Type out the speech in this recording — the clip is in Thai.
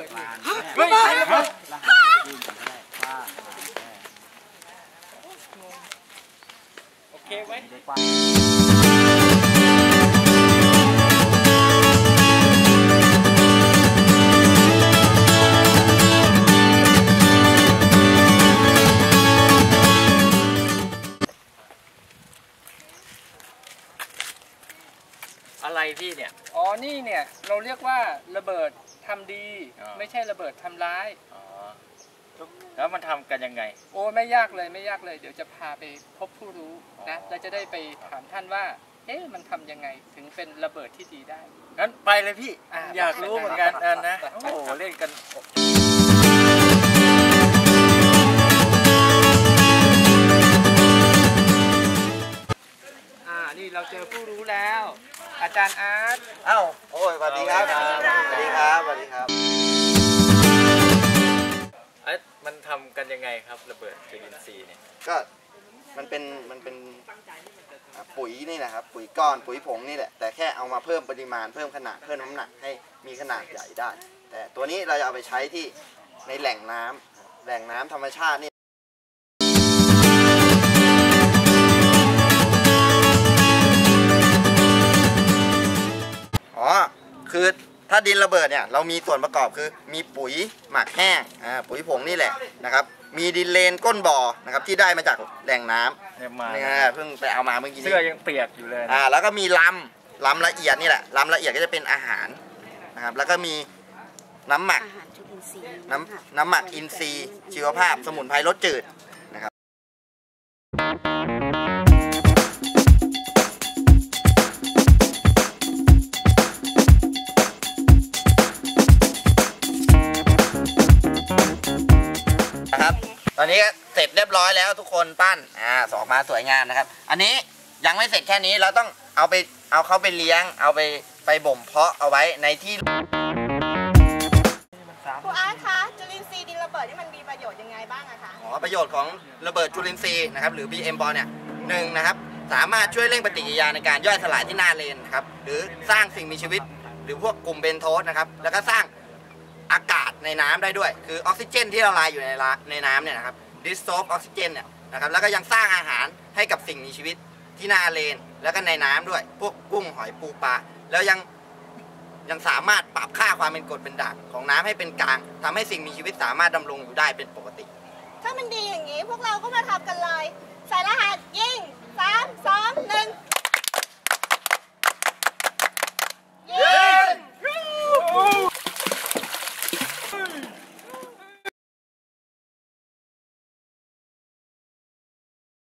บิดระเบิดระโอเคไหมอะไรพี่เนี่ย อ๋อ นี่เนี่ย เราเรียกว่าระเบิด ทำดี อ๋อ ไม่ใช่ระเบิดทำร้าย อ๋อแล้วมันทำกันยังไง โอ้ไม่ยากเลยไม่ยากเลย เดี๋ยวจะพาไปพบผู้รู้นะอ๋อ เราจะได้ไปถามท่านว่าเอ๊ะมันทำยังไงถึงเป็นระเบิดที่ดีได้ งั้นไปเลยพี่ อ่าอยากรู้เหมือนกันอันนะ โอ้โห เล่นกันอ่านี่เราเจอผู้รู้แล้ว อาจารย์อาร์ต เอ้าโอ้ยสวัสดีครับ เบิดจุลินทรีย์เนี่ยก็มันเป็นมันเป็นอ่าปุ๋ยนี่นะครับ ปุ๋ยก้อนปุ๋ยผงนี่แหละ แต่แค่เอามาเพิ่มปริมาณเพิ่มขนาดเพิ่มน้ำหนักให้มีขนาดใหญ่ได้ แต่ตัวนี้เราจะเอาไปใช้ที่ในแหล่งน้ำแหล่งน้ำธรรมชาตินี่อ๋อคือ ถ้าดินระเบิดเนี่ยเรามีส่วนประกอบคือมีปุ๋ยหมักแห้งอ่าปุ๋ยผงนี่แหละนะครับมีดินเลนก้นบ่อนะครับที่ได้มาจากแหล่งน้เนี่ยมาำเนี่ยเพิ่งไปเอามาเมื่อกี้นี้เสื้อยังเปียกอยู่เลยนะอ่าแล้วก็มีลำลำละเอียดนี่แหละลำละเอียดก็จะเป็นอาหารนะครับแล้วก็มีน้ำหมักอาหารจุลินทรีย์น้ำน้ำหมักอินทรีย์ชีวภาพ สมุนไพรรสจืด นะครับนะครับ ตอนนี้เสร็จเรียบร้อยแล้วทุกคนปั้นอ่าออกมาสวยงามนะครับ อันนี้ยังไม่เสร็จแค่นี้เราต้องเอาไปเอาเขาไปเลี้ยง เอาไปไปบ่มเพาะเอาไว้ในที่ครูอาร์ตคะจุลินทรีย์ดินระเบิดนี่มันมีประโยชน์ยังไงบ้างอะคะอ๋อประโยชน์ของระเบิดจุลินทรีย์นะครับหรือ BM บอลเนี่ยหนึ่งนะครับสามารถช่วยเร่งปฏิกิริยาในการย่อยสลายที่หน้าเลนครับหรือสร้างสิ่งมีชีวิต หรือพวกกลุ่มเบนโทสนะครับแล้วก็สร้างอากาศ ในน้ำได้ด้วย คือออกซิเจนที่ละลายอยู่ในในน้ำเนี่ยนะครับดิสโซฟออกซิเจนเนี่ยนะครับแล้วก็ยังสร้างอาหารให้กับสิ่งมีชีวิตที่หน้าเลน แล้วก็ในน้ำด้วย พวกกุ้งหอยปูปลาแล้วยังยังสามารถปรับค่าความเป็นกรดเป็นด่างของน้ำให้เป็นกลางทำให้สิ่งมีชีวิตสามารถดำรงอยู่ได้เป็นปกติ ถ้ามันดีอย่างนี้พวกเราก็มาทำกันเลย ใส่รหัสยิงสามสอง